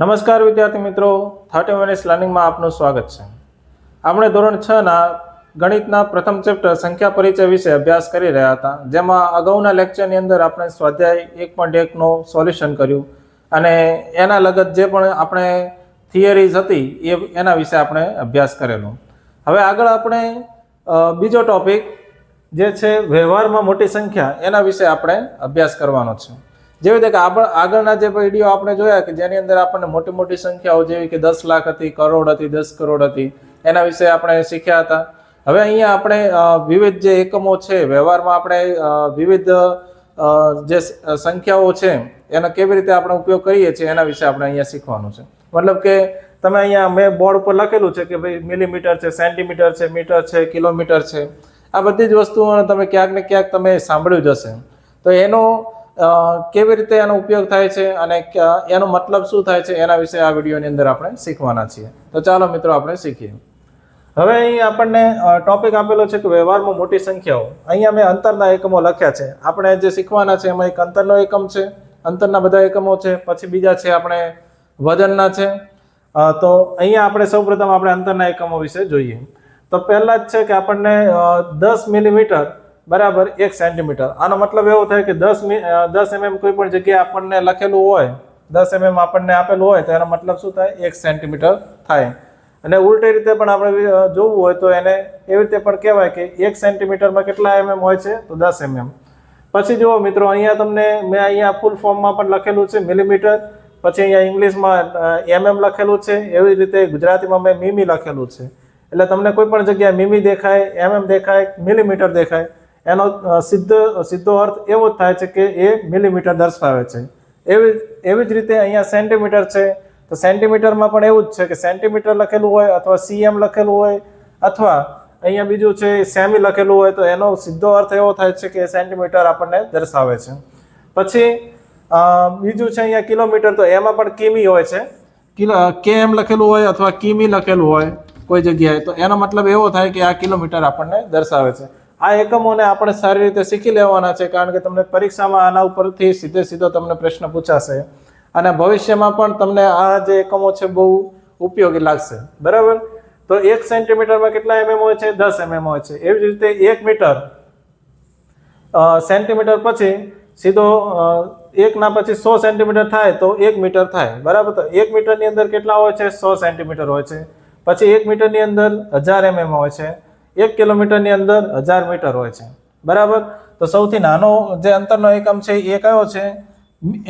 નમસ્કાર વિદ્યાર્થી મિત્રો થર્ટી મિનિટ્સ લર્નિંગમાં આપનું સ્વાગત છે. આપણે ધોરણ છ ના ગણિતના પ્રથમ ચેપ્ટર સંખ્યા પરિચય વિશે અભ્યાસ કરી રહ્યા હતા, જેમાં અગાઉના લેક્ચરની અંદર આપણે સ્વાધ્યાય એક પોઈન્ટ એકનું સોલ્યુશન કર્યું અને એના લગત જે પણ આપણે થિયરીઝ હતી એ એના વિશે આપણે અભ્યાસ કરેલો. હવે આગળ આપણે બીજો ટોપિક જે છે વ્યવહારમાં મોટી સંખ્યા, એના વિશે આપણે અભ્યાસ કરવાનો છે. જેવી રીતે કે આગળના જે વીડિયો આપણે જોયા કે જેની અંદર આપણને મોટી મોટી સંખ્યાઓ જેવી કે દસ લાખ હતી, કરોડ હતી, દસ કરોડ હતી, એના વિશે આપણે શીખ્યા હતા. હવે અહીંયા આપણે વિવિધ જે એકમો છે, વ્યવહારમાં આપણે વિવિધ જે સંખ્યાઓ છે, એનો કેવી રીતે આપણે ઉપયોગ કરીએ છીએ, એના વિશે આપણે અહીંયા શીખવાનું છે. મતલબ કે તમે અહીંયા મેં બોર્ડ ઉપર લખેલું છે કે ભાઈ મિલીમીટર છે, સેન્ટીમીટર છે, મીટર છે, કિલોમીટર છે. આ બધી જ વસ્તુઓને તમે ક્યાંક ને ક્યાંક તમે સાંભળ્યું જ હશે. તો એનો કેવી રીતે એનો ઉપયોગ થાય છે અને એનો મતલબ શું થાય છે એના વિશે આ વિડીયોની અંદર આપણે શીખવાના છીએ. તો ચાલો મિત્રો, આપણે શીખીએ. હવે અહીં આપણને ટોપિક આપેલો છે કે વ્યવહારમાં મોટી સંખ્યાઓ. અહીંયા મેં અંતરના એકમો લખ્યા છે. આપણે જે શીખવાના છે એમાં એક અંતરનો એકમ છે, અંતરના બધા એકમો છે, પછી બીજા છે આપણે વજનના છે. તો અહીંયા આપણે સૌપ્રથમ આપણે અંતરના એકમો વિશે જોઈએ. તો પહેલા જ છે કે આપણને દસ મિલીમીટર બરાબર એક સેન્ટીમીટર આનો મતલબ એવો થાય કે દસ દસ એમએમ કોઈ પણ જગ્યાએ આપણને લખેલું હોય, દસ એમએમ આપણને આપેલું હોય, તો એનો મતલબ શું થાય? એક સેન્ટીમીટર થાય. અને ઉલટી રીતે પણ આપણે જોવું હોય તો એને એવી રીતે પણ કહેવાય કે એક સેન્ટીમીટરમાં કેટલા એમએમ હોય છે? તો દસ એમએમ પછી જુઓ મિત્રો, અહીંયા તમને મેં અહીંયા ફૂલ ફોર્મમાં પણ લખેલું છે મિલીમીટર પછી અહીંયા ઇંગ્લિશમાં એમએમ લખેલું છે. એવી રીતે ગુજરાતીમાં મેં મીમી લખેલું છે. એટલે તમને કોઈ પણ જગ્યાએ મીમી દેખાય એમએમ દેખાય મિલીમીટર દેખાય એનો સિદ્ધ સીધો અર્થ એવો થાય છે કે એ મિલીમીટર દર્શાવે છે. એવી એવી જ રીતે અહીંયા સેન્ટીમીટર છે. તો સેન્ટીમીટરમાં પણ એવું જ છે કે સેન્ટીમીટર લખેલું હોય અથવા સીએમ લખેલું હોય અથવા અહીંયા બીજું છે સેમી લખેલું હોય તો એનો સીધો અર્થ એવો થાય છે કે સેન્ટીમીટર આપણને દર્શાવે છે. પછી બીજું છે અહીંયા કિલોમીટર તો એમાં પણ કિમી હોય છે. કિલો, કેએમ લખેલું હોય અથવા કિમી લખેલું હોય કોઈ જગ્યાએ તો એનો મતલબ એવો થાય કે આ કિલોમીટર આપણને દર્શાવે છે. આ એકમોને આપણે સારી રીતે શીખી લેવાના છે, કારણ કે તમને પરીક્ષામાં આના ઉપરથી સીધે સીધો તમને પ્રશ્ન પૂછાશે. અને ભવિષ્યમાં પણ તમને આ જે એકમો છે બહુ ઉપયોગી લાગશે. બરાબર? તો એક સેન્ટીમીટરમાં કેટલા એમએમ હોય છે? દસ એમએમ હોય છે. એવી જ રીતે એક મીટર સેન્ટીમીટર પછી સીધો એકના પછી સો સેન્ટીમીટર થાય તો એક મીટર થાય. બરાબર? તો એક મીટરની અંદર કેટલા હોય છે? સો સેન્ટીમીટર હોય છે. પછી એક મીટરની અંદર હજાર એમએમ હોય છે. એક કિલોમીટરની અંદર હજાર મીટર હોય છે. બરાબર? તો સૌથી નાનો જે અંતરનો એકમ છે એ કયો છે?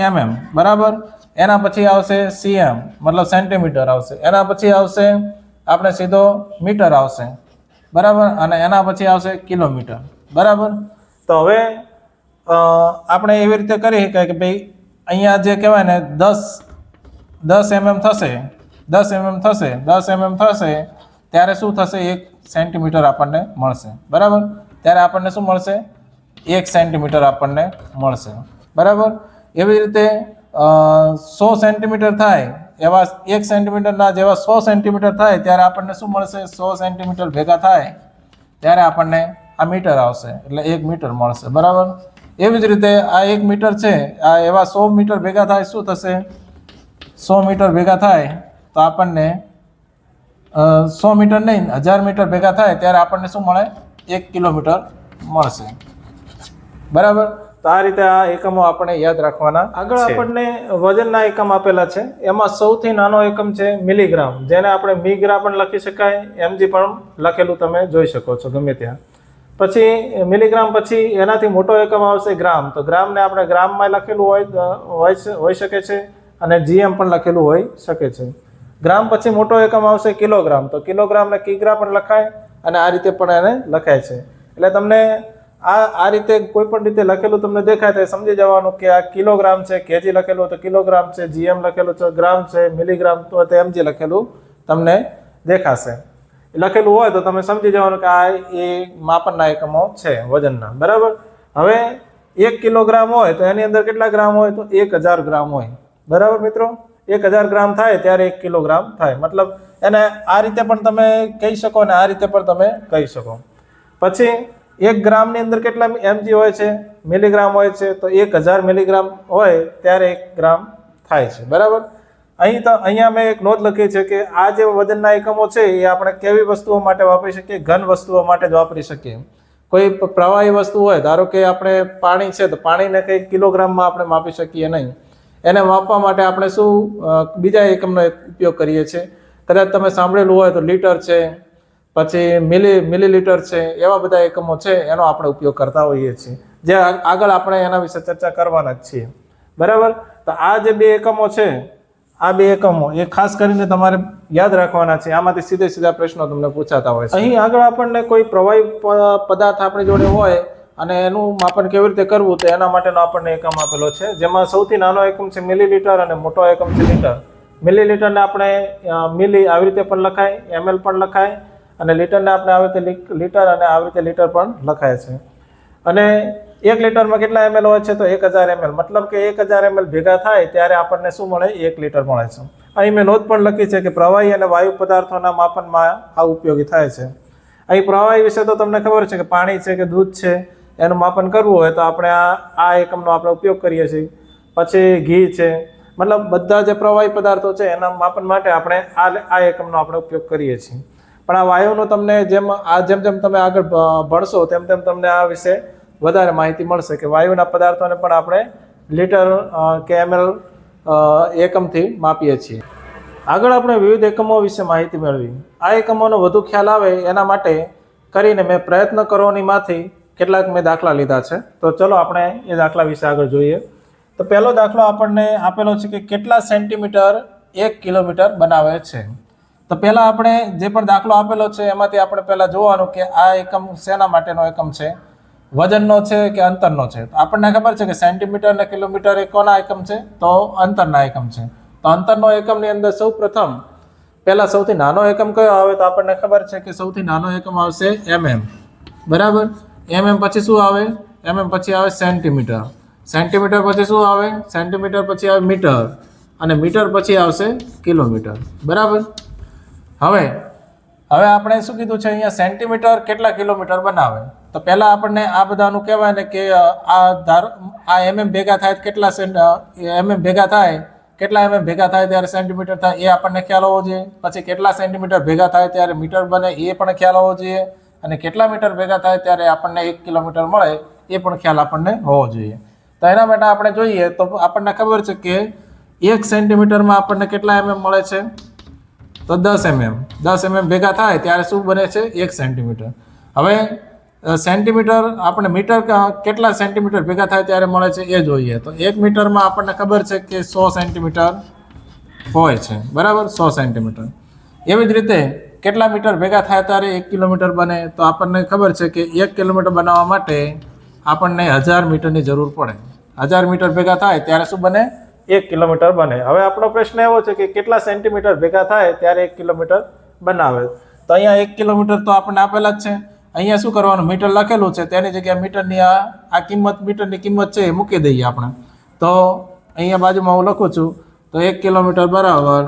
એમએમ બરાબર? એના પછી આવશે સીએમ, મતલબ સેન્ટીમીટર આવશે. એના પછી આવશે, આપણે સીધો મીટર આવશે. બરાબર? અને એના પછી આવશે કિલોમીટર. બરાબર? તો હવે આપણે એવી રીતે કરી શકાય કે ભાઈ, અહીંયા જે કહેવાય ને, દસ દસ એમએમ થશે, દસ એમએમ થશે, દસ એમએમ થશે, ત્યારે શું થશે? એક સેન્ટીમીટર આપણને મળશે. બરાબર? ત્યારે આપણને શું મળશે? એક સેન્ટીમીટર આપણને મળશે. બરાબર? એવી રીતે સો સેન્ટીમીટર થાય એવા એક સેન્ટીમીટરના જેવા સો સેન્ટીમીટર થાય ત્યારે આપણને શું મળશે? સો સેન્ટીમીટર ભેગા થાય ત્યારે આપણને આ મીટર આવશે. એટલે એક મીટર મળશે. બરાબર? એવી જ રીતે આ એક મીટર છે, આ એવા સો મીટર ભેગા થાય શું થશે? સો મીટર ભેગા થાય તો આપણને સો મીટર નહીં હજાર મીટર ભેગા થાય ત્યારે આપણને શું મળે? એક કિલોમીટર મળશે. બરાબર? તો આ રીતે આ એકમો આપણે યાદ રાખવાના આગળ આપણને વજનના એકમ આપેલા છે. એમાં સૌથી નાનો એકમ છે મિલીગ્રામ. જેને આપણે મીગ્રા પણ લખી શકાય એમજી પણ લખેલું તમે જોઈ શકો છો ગમે ત્યાં. પછી મિલીગ્રામ પછી એનાથી મોટો એકમ આવશે ગ્રામ. તો ગ્રામને આપણે ગ્રામમાં લખેલું હોય હોય હોઈ શકે છે અને જીએમ પણ લખેલું હોઈ શકે છે. ગ્રામ પછી મોટો એકમ આવશે કિલોગ્રામ. તો કિલોગ્રામ ને કિગ્રા પણ લખાય અને આ રીતે પણ એને લખાય છે. એટલે તમને આ આ રીતે કોઈ પણ રીતે લખેલું તમને દેખાય તો સમજી જવાનું કે આ કિલોગ્રામ છે કેજી લખેલું તો કિલોગ્રામ છે, જીએમ લખેલું છે, ગ્રામ છે, મિલીગ્રામ તો તે એમજી લખેલું તમને દેખાશે. લખેલું હોય તો તમે સમજી જવાનું કે આ એ માપનના એકમો છે, વજનના. બરાબર? હવે એક કિલોગ્રામ હોય તો એની અંદર કેટલા ગ્રામ હોય? તો એક હજાર ગ્રામ હોય. બરાબર મિત્રો? એક હજાર ગ્રામ થાય ત્યારે એક કિલોગ્રામ થાય. મતલબ એને આ રીતે પણ તમે કહી શકો અને આ રીતે પણ તમે કહી શકો. પછી એક ગ્રામની અંદર કેટલા એમજી હોય છે? મિલીગ્રામ હોય છે. તો એક હજાર મિલીગ્રામ હોય ત્યારે એક ગ્રામ થાય છે. બરાબર? અહીં તો અહીંયા મેં એક નોંધ લખી છે કે આ જે વજનના એકમો છે એ આપણે કેવી વસ્તુઓ માટે વાપરી શકીએ? ઘન વસ્તુઓ માટે જ વાપરી શકીએ. કોઈ પ્રવાહી વસ્તુ હોય, ધારો કે આપણે પાણી છે, તો પાણીને કંઈ કિલોગ્રામમાં આપણે માપી શકીએ નહીં. એને માપવા માટે આપણે શું બીજા એકમનો ઉપયોગ કરીએ છીએ. કદાચ તમે સાંભળેલું હોય તો લીટર છે, પછી મિલી, મિલીલીટર છે, એવા બધા એકમો છે, એનો આપણે ઉપયોગ કરતા હોઈએ છીએ. જે આગળ આપણે એના વિશે ચર્ચા કરવાના જ છીએ. બરાબર? તો આ જે બે એકમો છે, આ બે એકમો, એ ખાસ કરીને તમારે યાદ રાખવાના છે. આમાંથી સીધે સીધા પ્રશ્નો તમને પૂછાતા હોય અહીં આગળ આપણને કોઈ પ્રવાહી પદાર્થ આપણી જોડે હોય અને એનું માપન કેવી રીતે કરવું તો એના માટેનો આપણને એકમ આપેલો છે. જેમાં સૌથી નાનો એકમ છે મિલીલીટર અને મોટો એકમ છે લીટર. મિલીલીટરને આપણે મિલી આવી રીતે પણ લખાય, એમએલ પણ લખાય અને લીટરને આપણે આવી રીતે લીટર અને આવી રીતે લીટર પણ લખાય છે. અને એક લીટરમાં કેટલા એમએલ હોય છે તો એક હજાર એમએલ. મતલબ કે એક હજાર એમએલ ભેગા થાય ત્યારે આપણને શું મળે? એક લીટર મળે છે. અહીં મેં નોંધ પણ લખી છે કે પ્રવાહી અને વાયુ પદાર્થોના માપનમાં આ ઉપયોગી થાય છે. અહીં પ્રવાહી વિશે તો તમને ખબર છે કે પાણી છે કે દૂધ છે એનું માપન કરવું હોય તો આપણે આ આ એકમનો આપણે ઉપયોગ કરીએ છીએ. પછી ઘી છે. મતલબ બધા જે પ્રવાહી પદાર્થો છે એના માપન માટે આપણે આ આ એકમનો આપણે ઉપયોગ કરીએ છીએ. પણ આ વાયુનો તમને જેમ, આ જેમ જેમ તમે આગળ ભણશો તેમ તેમ તમને આ વિશે વધારે માહિતી મળશે કે વાયુના પદાર્થોને પણ આપણે લીટર કે એમએલ એકમથી માપીએ છીએ. આગળ આપણે વિવિધ એકમો વિશે માહિતી મેળવી. આ એકમોનો વધુ ખ્યાલ આવે એના માટે કરીને મેં પ્રયત્ન કરોનીમાંથી કેટલાક મેં દાખલા લીધા છે. તો ચલો આપણે એ દાખલા વિશે આગળ જોઈએ. તો પહેલો દાખલો આપણને આપેલો છે કે કેટલા સેન્ટીમીટર એક કિલોમીટર બનાવે છે. તો પહેલાં આપણે જે પણ દાખલો આપેલો છે, એમાંથી આપણે પહેલાં જોવાનું કે આ એકમ શેના માટેનો એકમ છે? વજનનો છે કે અંતરનો છે? તો આપણને ખબર છે કે સેન્ટીમીટર અને કિલોમીટર એ કોના એકમ છે? તો અંતરના એકમ છે. તો અંતરનો એકમની અંદર સૌ પ્રથમ પહેલાં સૌથી નાનો એકમ કયો આવે? તો આપણને ખબર છે કે સૌથી નાનો એકમ આવશે એમએમ બરાબર? એમએમ પછી શું આવે? એમએમ પછી આવે સેન્ટીમીટર સેન્ટીમીટર પછી શું આવે? સેન્ટીમીટર પછી આવે મીટર. અને મીટર પછી આવશે કિલોમીટર. બરાબર? હવે હવે આપણે શું કીધું છે અહીંયા? સેન્ટીમીટર કેટલા કિલોમીટર બનાવે? તો પહેલાં આપણને આ બધાનું કહેવાય ને કે આ ધારો, આ એમએમ ભેગા થાય કેટલા એમએમ ભેગા થાય, કેટલા એમએમ ભેગા થાય ત્યારે સેન્ટીમીટર થાય, એ આપણને ખ્યાલ હોવો જોઈએ. પછી કેટલા સેન્ટીમીટર ભેગા થાય ત્યારે મીટર બને, એ પણ ખ્યાલ હોવો જોઈએ. અને કેટલા મીટર ભેગા થાય ત્યારે આપણને એક કિલોમીટર મળે, એ પણ ખ્યાલ આપણને હોવો જોઈએ. તો એના માટે આપણે જોઈએ તો આપણને ખબર છે કે એક સેન્ટીમીટરમાં આપણને કેટલા એમએમ મળે છે? તો દસ એમએમ. દસ એમએમ ભેગા થાય ત્યારે શું બને છે? એક સેન્ટીમીટર. હવે સેન્ટીમીટર આપણે મીટર કેટલા સેન્ટીમીટર ભેગા થાય ત્યારે મળે છે એ જોઈએ. તો એક મીટરમાં આપણને ખબર છે કે સો સેન્ટીમીટર હોય છે. બરાબર? સો સેન્ટીમીટર. એવી જ રીતે કેટલા મીટર ભેગા થાય ત્યારે એક કિલોમીટર બને? તો આપણને ખબર છે કે એક કિલોમીટર બનાવવા માટે આપણને હજાર મીટરની જરૂર પડે. હજાર મીટર ભેગા થાય ત્યારે શું બને? એક કિલોમીટર બને. હવે આપણો પ્રશ્ન એવો છે કે કેટલા સેન્ટીમીટર ભેગા થાય ત્યારે એક કિલોમીટર બનાવે? તો અહીંયા એક કિલોમીટર તો આપણને આપેલા જ છે. અહીંયા શું કરવાનું? મીટર લખેલું છે. તેની જગ્યાએ મીટરની આ આ કિંમત, મીટરની કિંમત છે એ મૂકી દઈએ આપણે. તો અહીંયા બાજુમાં હું લખું છું. તો એક કિલોમીટર બરાબર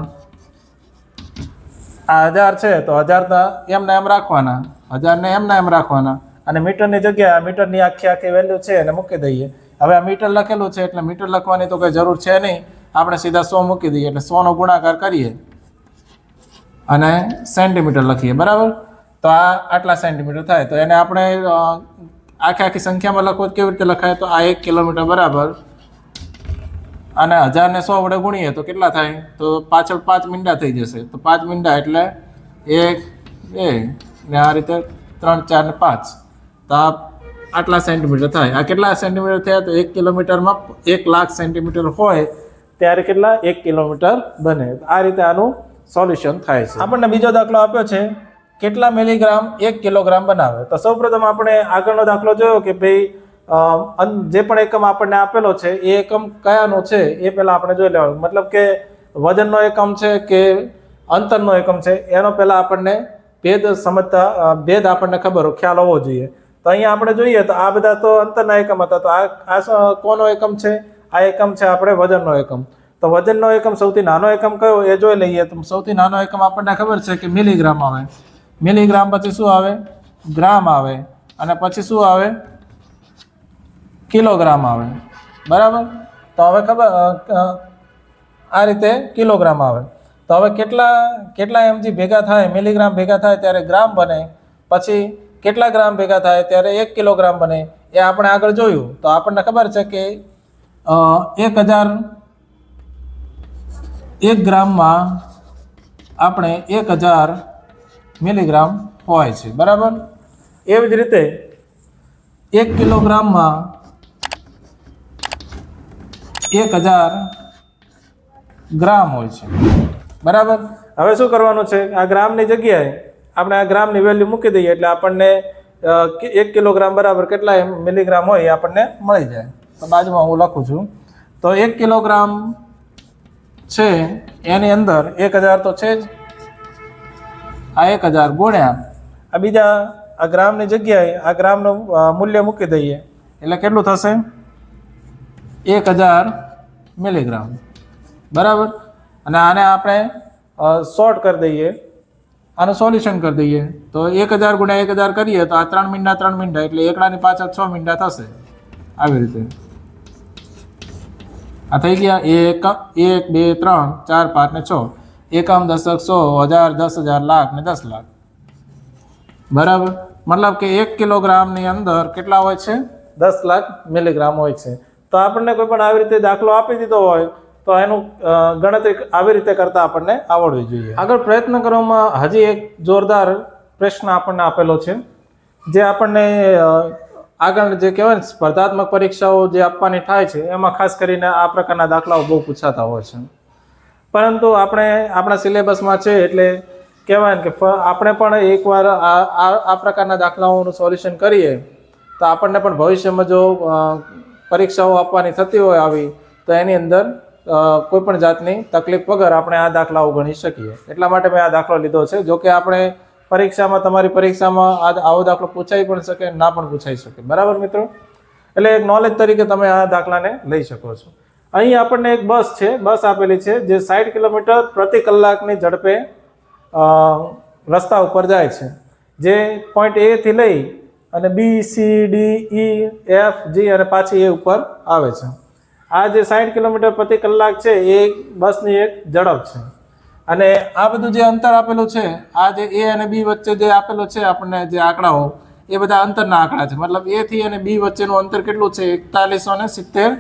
આ હજાર છે તો હજાર તો એમને એમ રાખવાના. હજારને એમને એમ રાખવાના. અને મીટરની જગ્યાએ મીટરની આખી આખી વેલ્યુ છે એને મૂકી દઈએ. હવે આ મીટર લખેલું છે એટલે મીટર લખવાની તો કંઈ જરૂર છે નહીં. આપણે સીધા સો મૂકી દઈએ એટલે સોનો ગુણાકાર કરીએ. અને સેન્ટીમીટર લખીએ, બરાબર? તો આ આટલા સેન્ટીમીટર થાય. તો એને આપણે આખી આખી સંખ્યામાં લખવું કેવી રીતે લખાય? તો આ એક કિલોમીટર બરાબર. અને હજારને સો વડે ગુણીએ તો કેટલા થાય? તો પાછળ પાંચ મીંડા થઈ જશે. તો પાંચ મીંડા એટલે એક, બે, ને આ રીતે ત્રણ, ચાર, ને પાંચ. તો આ આટલા સેન્ટીમીટર થાય. આ કેટલા સેન્ટીમીટર થયા? તો એક કિલોમીટરમાં એક લાખ સેન્ટીમીટર હોય ત્યારે કેટલા? એક કિલોમીટર બને. આ રીતે આનું સોલ્યુશન થાય છે. આપણને બીજો દાખલો આપ્યો છે. કેટલા મિલીગ્રામ એક કિલોગ્રામ બનાવે? તો સૌપ્રથમ આપણે આગળનો દાખલો જોયો કે ભાઈ જે પણ એકમ આપણને આપેલો છે, એ એકમ કયાનો છે, એ પહેલાં આપણે જોઈ લેવાનું. મતલબ કે વજનનો એકમ છે કે અંતરનો એકમ છે, એનો પહેલાં આપણને ભેદ સમજતા ભેદ આપણને ખબર ખ્યાલ હોવો જોઈએ. તો અહીંયા આપણે જોઈએ તો આ બધા તો અંતરના એકમ હતા. તો આ આ કોનો એકમ છે? આ એકમ છે આપણે વજનનો એકમ. તો વજનનો એકમ સૌથી નાનો એકમ કયો? એ જોઈ લઈએ. તો સૌથી નાનો એકમ આપણને ખબર છે કે મિલીગ્રામ આવે. મિલીગ્રામ પછી શું આવે? ગ્રામ આવે. અને પછી શું આવે? કિલોગ્રામ આવે. બરાબર? તો હવે ખબર આ રીતે કિલોગ્રામ આવે. તો હવે કેટલા કેટલા એમજી ભેગા થાય, મિલીગ્રામ ભેગા થાય ત્યારે ગ્રામ બને. પછી કેટલા ગ્રામ ભેગા થાય ત્યારે એક કિલોગ્રામ બને. એ આપણે આગળ જોયું. તો આપણને ખબર છે કે એક હજાર એક ગ્રામમાં આપણે એક હજાર મિલીગ્રામ હોય છે. બરાબર? એવી જ રીતે એક કિલોગ્રામમાં એક હજાર ગ્રામ હોય છે. બરાબર? હવે શું કરવાનું છે? આ ગ્રામની જગ્યાએ આપણે આ ગ્રામની વેલ્યુ મૂકી દઈએ એટલે આપણને એક કિલોગ્રામ બરાબર કેટલા મિલીગ્રામ હોય એ આપણને મળી જાય. તો બાજુમાં હું લખું છું. તો એક કિલોગ્રામ છે, એની અંદર એક હજાર તો છે જ. આ એક હજાર ગુણ્યા. આ બીજા આ ગ્રામની જગ્યાએ આ ગ્રામનું મૂલ્ય મૂકી દઈએ. એટલે કેટલું થશે? એક હજાર મિલીગ્રામ. બરાબર? અને આને આપણે શોર્ટ કરી દઈએ. આનું સોલ્યુશન કરી દઈએ. તો એક હજાર ગુણ્યા એક હજાર કરીએ તો આ ત્રણ મિનિટના ત્રણ મિનિટ એટલે એકડાની પાછળ છ મિનિટા થશે. આવી રીતે. આ થઈ ગયા. એક એક, બે, ત્રણ, ચાર, પાંચ ને છ. એકમ દશક સો, હજાર, દસ હજાર લાખ ને દસ લાખ. બરાબર? મતલબ કે એક કિલોગ્રામની અંદર કેટલા હોય છે? દસ લાખ મિલીગ્રામ હોય છે. તો આપણને કોઈ પણ આવી રીતે દાખલો આપી દીધો હોય, તો એનું ગણતરી આવી રીતે કરતા આપણને આવડવી જોઈએ. આગળ પ્રયત્ન કરવામાં હજી એક જોરદાર પ્રશ્ન આપણને આપેલો છે, જે આપણને આગળ જે કહેવાય સ્પર્ધાત્મક પરીક્ષાઓ જે આપવાની થાય છે, એમાં ખાસ કરીને આ પ્રકારના દાખલાઓ બહુ પૂછાતા હોય છે. પરંતુ આપણે, આપણા સિલેબસમાં છે એટલે કહેવાય કે આપણે પણ એકવાર આ આ પ્રકારના દાખલાઓનું સોલ્યુશન કરીએ, તો આપણને પણ ભવિષ્યમાં જો પરીક્ષાઓ આપવાની થતી હોય આવી, તો એની અંદર કોઈપણ કોઈ પણ જાતની તકલીફ વગર આપણે આ દાખલાઓ ગણી શકીએ. એટલા માટે મેં આ દાખલો લીધો છે. જો કે આપણે પરીક્ષામાં, તમારી પરીક્ષામાં આ આવો દાખલો પૂછાઈ પણ શકે, ના પણ પૂછાઈ શકે. બરાબર મિત્રો? એટલે એક નોલેજ તરીકે તમે આ દાખલાને લઈ શકો છો. અહીં આપણને એક બસ છે. બસ આપેલી છે જે સાઠ કિલોમીટર પ્રતિ કલાકની ઝડપે રસ્તા ઉપર જાય છે. જે પોઈન્ટ એથી લઈ અને B C D E F G અને પાછી એ ઉપર આવે છે. આ જે સાઠ કિલોમીટર પ્રતિ કલાક છે, એ બસની એક ઝડપ છે. અને આ બધું જે અંતર આપેલું છે, આ જે એ અને બી વચ્ચે જે આપેલું છે આપણને જે આંકડાઓ, એ બધા અંતરના આંકડા છે. મતલબ એ થી અને બી વચ્ચેનું અંતર કેટલું છે? એકતાલીસો ને સિત્તેર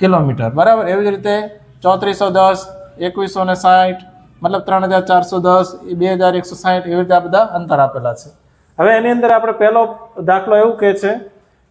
કિલોમીટર. બરાબર? એવી જ રીતે ચોત્રીસો દસ, એકવીસો ને સાઠ મતલબ ત્રણ હજાર ચારસો દસ બે હજાર એકસો સાઠ એવી રીતે આ બધા અંતર આપેલા છે. હવે એની અંદર આપણે પહેલો દાખલો એવું કહે છે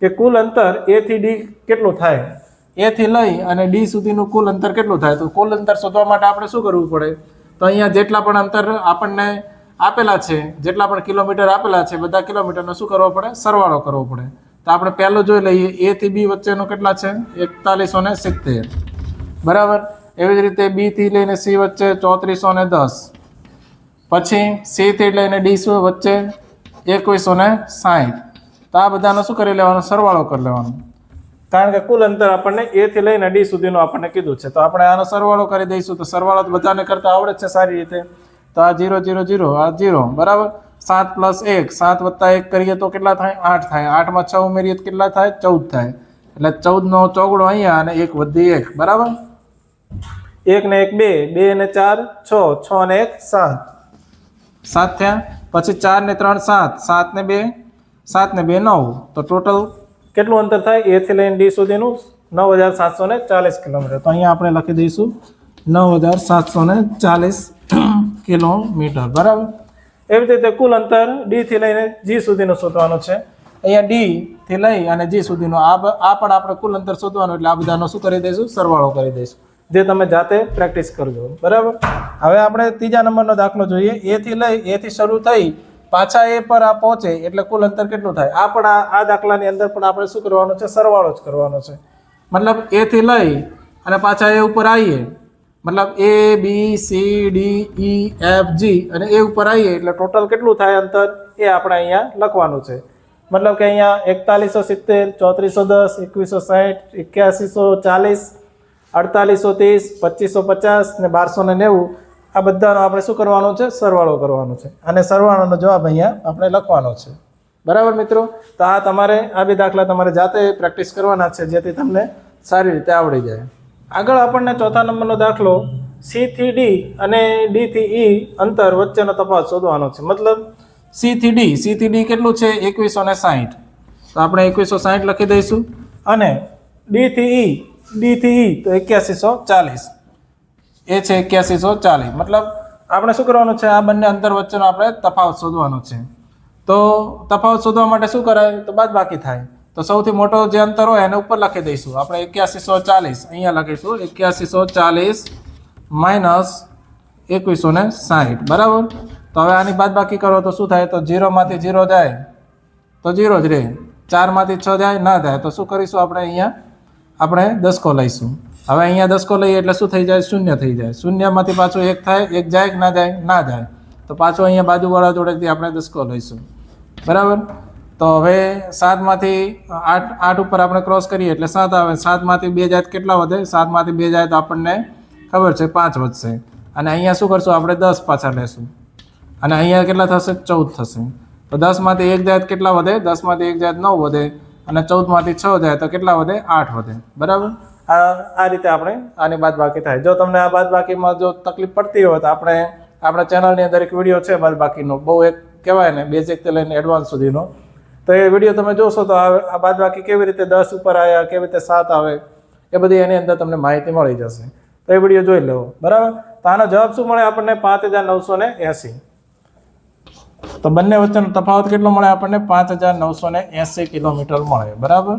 કે કુલ અંતર એ થી ડી કેટલું થાય? એ થી લઈ અને ડી સુધીનું કુલ અંતર કેટલું થાય? તો કુલ અંતર શોધવા માટે આપણે શું કરવું પડે? તો અહીંયા જેટલા પણ અંતર આપણને આપેલા છે, જેટલા પણ કિલોમીટર આપેલા છે, બધા કિલોમીટરનો શું કરવો પડે? સરવાળો કરવો પડે. તો આપણે પહેલું જોઈ લઈએ એ થી બી વચ્ચેનો કેટલા છે? એકતાલીસો ને સિત્તેર. બરાબર? એવી જ રીતે બી થી લઈને સી વચ્ચે ચોત્રીસો ને દસ. પછી સી થી લઈને ડી વચ્ચે? એકવીસો ને સાઠ તો આ બધાનો શું કરી લેવાનો? સરવાળો કરી લેવાનો. કારણ કે કુલ અંતર આપણને એ થી લઈને ડી સુધીનું આપણને કીધું છે. તો આપણે આનો સરવાળો કરી દઈશું. તો સરવાળો બધાને કરતા આવડે છે સારી રીતે. તો આ જીરો જીરો જીરો, આ જીરો. બરાબર? સાત પ્લસ એક. સાત વત્તા એક કરીએ તો કેટલા થાય? આઠ થાય. આઠમાં છ ઉમેરીએ તો કેટલા થાય? ચૌદ થાય. એટલે ચૌદનો ચોગડો અહીંયા અને એક વધી એક. બરાબર? એક ને એક બે. બે ને ચાર, છ. છ ને એક, સાત. સાત થયા? પછી ચાર ને ત્રણ સાત. સાત ને બે. સાત ને બે નવ. તો ટોટલ કેટલું અંતર થાય? એ થી લઈને ડી સુધીનું નવ હજાર સાતસો ને ચાલીસ કિલોમીટર. તો અહીંયા આપણે લખી દઈશું નવ હજાર સાતસો ને ચાલીસ કિલોમીટર. બરાબર? એવી રીતે કુલ અંતર ડી થી લઈને જી સુધીનું શોધવાનું છે. અહીંયા ડી થી લઈ અને જી સુધીનું આ આ પણ આપણે કુલ અંતર શોધવાનું, એટલે આ બધાનો શું કરી દઈશું? સરવાળો કરી દઈશું. જે તમે જાતે પ્રેક્ટિસ કરજો. બરાબર? હવે આપણે ત્રીજા નંબરનો દાખલો જોઈએ. એથી લઈ એથી શરૂ થઈ, પાછા એ પર આ પહોંચે, એટલે કુલ અંતર કેટલું થાય? આ પણ આ દાખલાની અંદર પણ આપણે શું કરવાનું છે? સરવાળો જ કરવાનો છે. મતલબ એથી લઈ અને પાછા એ ઉપર આવીએ. મતલબ A B C D E F G અને એ ઉપર આવીએ, એટલે ટોટલ કેટલું થાય અંતર? એ આપણે અહીંયા લખવાનું છે. મતલબ કે અહીંયા એકતાલીસો સિત્તેર, ચોત્રીસો દસ, એકવીસો સાહીઠ એક્યાસીસો ચાલીસ અડતાલીસો ત્રીસ પચીસો પચાસ ને બારસો ને નેવું. આ બધાનો આપણે શું કરવાનું છે? સરવાળો કરવાનો છે. અને સરવાળોનો જવાબ અહીંયા આપણે લખવાનો છે. બરાબર મિત્રો? તો આ તમારે, આ બે દાખલા તમારે જાતે પ્રેક્ટિસ કરવાના છે, જેથી તમને સારી રીતે આવડી જાય. આગળ આપણને ચોથા નંબરનો દાખલો સી થી ડી અને ડી થી ઈ અંતર વચ્ચેનો તફાવત શોધવાનો છે. મતલબ સી થી ડી સી થી ડી કેટલું છે? એકવીસો ને સાહીઠ. તો આપણે એકવીસો સાહીઠ લખી દઈશું. અને ડી થી ઈ ડી થી તો એક્યાસીસો ચાલીસ. એ છે એક્યાસીસો ચાલીસ. મતલબ આપણે શું કરવાનું છે? આ બંને અંતર વચ્ચેનો આપણે તફાવત શોધવાનો છે. તો તફાવત શોધવા માટે શું કરાય? તો બાદ બાકી થાય. તો સૌથી મોટો જે અંતર હોય એને ઉપર લખી દઈશું. આપણે એક્યાસીસો ચાલીસ. અહીંયા લખીશું. એક્યાસીસો ચાલીસ માઇનસ એકવીસો ને સાહીઠ. બરાબર? તો હવે આની બાદ બાકી કરો તો શું થાય? તો જીરોમાંથી જીરો જાય. તો જીરો જ રહે. ચારમાંથી છ જાય, ના થાય તો શું કરીશું આપણે અહીંયા? આપણે દસકો લઈશું. હવે અહીંયા દસકો લઈએ એટલે શું થઈ જાય? શૂન્ય થઈ જાય. શૂન્યમાંથી પાછું એક થાય, એક જાય કે ના જાય? ના જાય. તો પાછું અહીંયા બાજુવાળા જોડેથી આપણે દસકો લઈશું. બરાબર? તો હવે સાતમાંથી આઠ આઠ ઉપર આપણે ક્રોસ કરીએ એટલે સાત આવે. સાતમાંથી બે જાય કેટલા વધે? સાતમાંથી બે જાય તો આપણને ખબર છે પાંચ વધશે. અને અહીંયા શું કરશું? આપણે દસ પાછા લેશું. અને અહીંયા કેટલા થશે? ચૌદ થશે. તો દસમાંથી એક જાત કેટલા વધે? દસમાંથી એક જાત નવ વધે. અને ચૌદમાંથી છ જાય તો કેટલા વધે? આઠ વધે. બરાબર? આ આ રીતે આપણે આની બાદ બાકી થાય. જો તમને આ બાદ બાકીમાં જો તકલીફ પડતી હોય તો આપણે આપણા ચેનલની અંદર એક વીડિયો છે બાદ બાકીનો બહુ એક કહેવાય ને, બેઝિકથી લઈને એડવાન્સ સુધીનો. તો એ વીડિયો તમે જોશો તો આ બાદબાકી બાદ બાકી કેવી રીતે દસ ઉપર આવ્યા, કેવી રીતે સાત આવે, એ બધી એની અંદર તમને માહિતી મળી જશે. તો એ વીડિયો જોઈ લેવો. બરાબર? તો આનો જવાબ શું મળે આપણને? પાંચ હજાર નવસો ને એંસી. તો બંને વચ્ચેનો તફાવત કેટલો મળે આપણને? પાંચ હજાર નવસો ને એંસી કિલોમીટર મળે. બરાબર?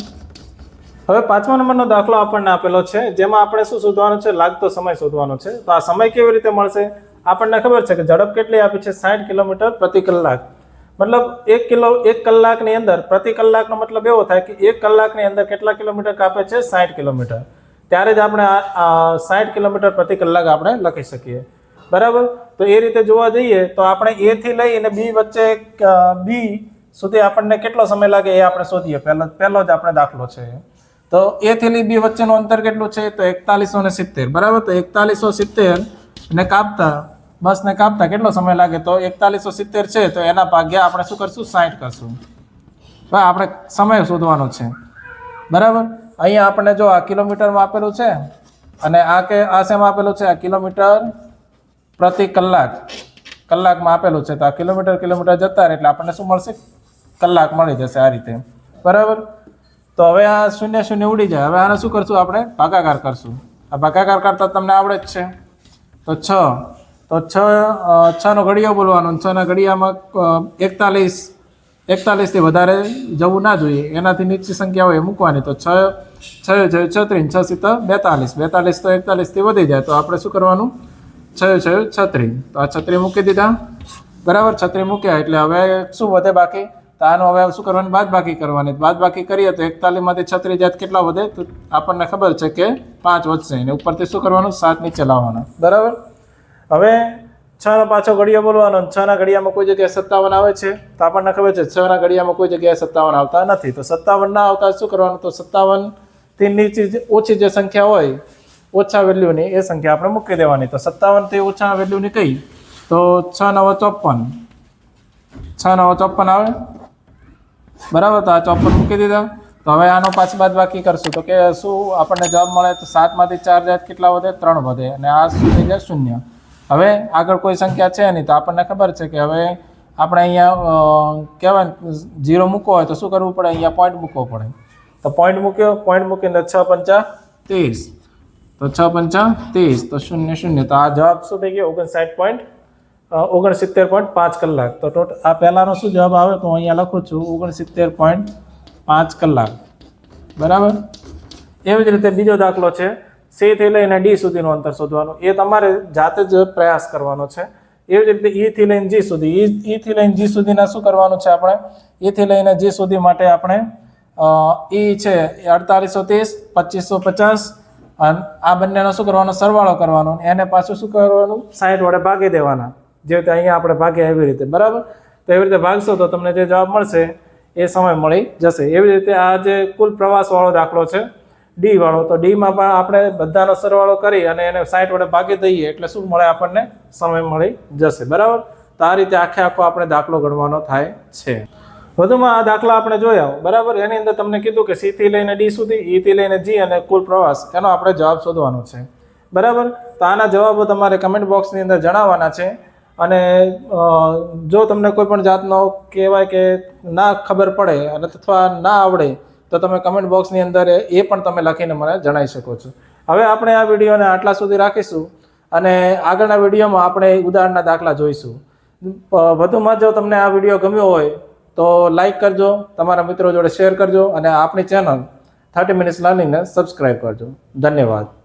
હવે પાંચમા નંબરનો દાખલો આપણને આપેલો છે, જેમાં આપણે શું શોધવાનું છે? લાગતો સમય શોધવાનો છે. તો આ સમય કેવી રીતે મળશે? આપણને ખબર છે કે ઝડપ કેટલી આપી છે? સાઠ કિલોમીટર પ્રતિ કલાક. મતલબ એક કિલો, એક કલાકની અંદર, પ્રતિ કલાકનો મતલબ એવો થાય કે એક કલાકની અંદર કેટલા કિલોમીટર કાપે છે? સાઠ કિલોમીટર. ત્યારે જ આપણે સાઠ કિલોમીટર પ્રતિ કલાક આપણે લખી શકીએ. બરાબર? તો એ રીતે જોવા જઈએ તો આપણે એ થી લઈ અને બી વચ્ચે બી સુધી આપણને કેટલો સમય લાગે એ આપણે શોધીએ. પહેલો પહેલો જ આપણે દાખલો છે. તો એ થી લઈ બી વચ્ચેનું અંતર કેટલું છે? તો એકતાલીસો ને સિત્તેર. બરાબર? તો એકતાલીસો સિત્તેર ને કાપતા બસને કાપતા કેટલો સમય લાગે? તો એકતાલીસો સિત્તેર છે. તો એના ભાગ્યા આપણે શું કરશું? સાઠ કરશું. આપણે સમય શોધવાનો છે. બરાબર? અહીંયા આપણે જો આ કિલોમીટરમાં આપેલું છે અને આ કે, આ શેમાં આપેલું છે? આ કિલોમીટર પ્રતિ કલાક, કલાકમાં આપેલું છે તો આ કિલોમીટર કિલોમીટર જતા રહે એટલે આપણને શું મળશે? કલાક મળી જશે આ રીતે. બરાબર? તો હવે આ શૂન્ય શૂન્ય ઉડી જાય. હવે આને શું કરશું આપણે? ભાગાકાર કરશું. આ ભાગાકાર કરતાં તમને આવડે જ છે. તો છ. તો છ છનો ઘડિયો બોલવાનો છના ઘડિયામાં એકતાલીસ, એકતાલીસથી વધારે જવું ના જોઈએ. એનાથી નીચી સંખ્યા હોય એ મૂકવાની. તો છ છ, છત્રીસ, છ, સિત્તર, બેતાલીસ. બેતાલીસ તો એકતાલીસથી વધી જાય. તો આપણે શું કરવાનું? છ છે છત્રી. તો આ છત્રી મૂકી દીધા. બરાબર? છત્રી મૂક્યા. એટલે હવે શું વધે બાકી? તો આનું હવે શું કરવાની? બાદ બાકી કરવાની. બાદ બાકી કરીએ તો એકતાલીસમાંથી છત્રી જાત કેટલા વધે? તો આપણને ખબર છે કે પાંચ વધશે. અને ઉપરથી શું કરવાનું? સાત નીચે લાવવાના. બરાબર? હવે છ નો પાછો ઘડિયો બોલવાનો. છ ના ઘડિયામાં કોઈ જગ્યાએ સત્તાવન આવે છે? તો આપણને ખબર છે છ ના ઘડિયામાં કોઈ જગ્યાએ સત્તાવન આવતા નથી. તો સત્તાવન ના આવતા શું કરવાનું? તો સત્તાવનથી નીચી ઓછી જે સંખ્યા હોય ઓછા વેલ્યુની એ સંખ્યા આપણે મૂકી દેવાની. તો સત્તાવનથી ઓછા વેલ્યુની કઈ? તો છ નવ ચોપન છ નવ ચોપન આવે? બરાબર, તો આ ચોપન મૂકી દીધા. તો હવે આનો પાછી બાદ બાકી કરશું. તો કે શું આપણને જવાબ મળે તો સાતમાંથી ચાર જાત કેટલા વધે? ત્રણ વધે. અને આ શું થઈ જાય? શૂન્ય. હવે આગળ કોઈ સંખ્યા છે નહીં, તો આપણને ખબર છે કે હવે આપણે અહીંયા કહેવાય જીરો મૂકવો હોય તો શું કરવું પડે? અહીંયા પોઈન્ટ મૂકવો પડે. તો પોઈન્ટ મૂક્યો. પોઈન્ટ મૂકીને છ પંચા ત્રીસ. તો છ પંચા ત્રીસ. તો શૂન્ય શૂન્ય. તો આ જવાબ શું થઈ ગયો? ઓગણસાઠ પોઈન્ટ ઓગણસિત્તેર પોઈન્ટ પાંચ કલાક. તો ટોટ, આ પહેલાંનો શું જવાબ આવે? તો હું અહીંયા લખું છું, ઓગણસિત્તેર પોઈન્ટ પાંચ કલાક. બરાબર? એવી જ રીતે બીજો દાખલો છે. સી થી લઈને ડી સુધીનું અંતર શોધવાનું. એ તમારે જાતે જ પ્રયાસ કરવાનો છે. એવી જ રીતે ઈ થી લઈને જી સુધી. ઈ ઈ થી લઈને જી સુધીના શું કરવાનું છે આપણે? ઈ થી લઈને જી સુધી માટે આપણે ઈ છે એ અડતાલીસો ત્રીસ, પચીસો પચાસ આ બંનેનો શું કરવાનો? સરવાળો કરવાનો. એને પાછું શું કરવાનું? સાઠ વડે ભાગી દેવાના. જે રીતે અહીંયા આપણે ભાગીએ એવી રીતે. બરાબર? તો એવી રીતે ભાગશો તો તમને જે જવાબ મળશે, એ સમય મળી જશે. એવી રીતે આ જે કુલ પ્રવાસવાળો દાખલો છે ડી વાળો, તો ડીમાં પણ આપણે બધાનો સરવાળો કરી અને એને સાઠ વડે ભાગી દઈએ એટલે શું મળે આપણને? સમય મળી જશે. બરાબર? તો આ રીતે આખે આખો આપણે દાખલો ગણવાનો થાય છે. વધુમાં આ દાખલા આપણે જોયા બરાબર? એની અંદર તમને કીધું કે સી થી લઈને ડી સુધી ઈથી લઈને જી અને કુલ પ્રવાસ. એનો આપણે જવાબ શોધવાનો છે. બરાબર? તો આના જવાબો તમારે કમેન્ટ બોક્સની અંદર જણાવવાના છે. અને જો તમને કોઈ પણ જાતનો કહેવાય કે ના ખબર પડે અને અથવા ના આવડે, તો તમે કમેન્ટ બોક્સની અંદર એ પણ તમે લખીને મને જણાવી શકો છો. હવે આપણે આ વિડીયોને આટલા સુધી રાખીશું અને આગળના વિડીયોમાં આપણે ઉદાહરણના દાખલા જોઈશું. વધુમાં જો તમને આ વીડિયો ગમ્યો હોય તો લાઈક કરજો, તમારા મિત્રો જોડે શેર કરજો અને આપણી ચેનલ થર્ટી મિનિટ્સ લર્નિંગને સબસ્ક્રાઈબ કરજો. ધન્યવાદ.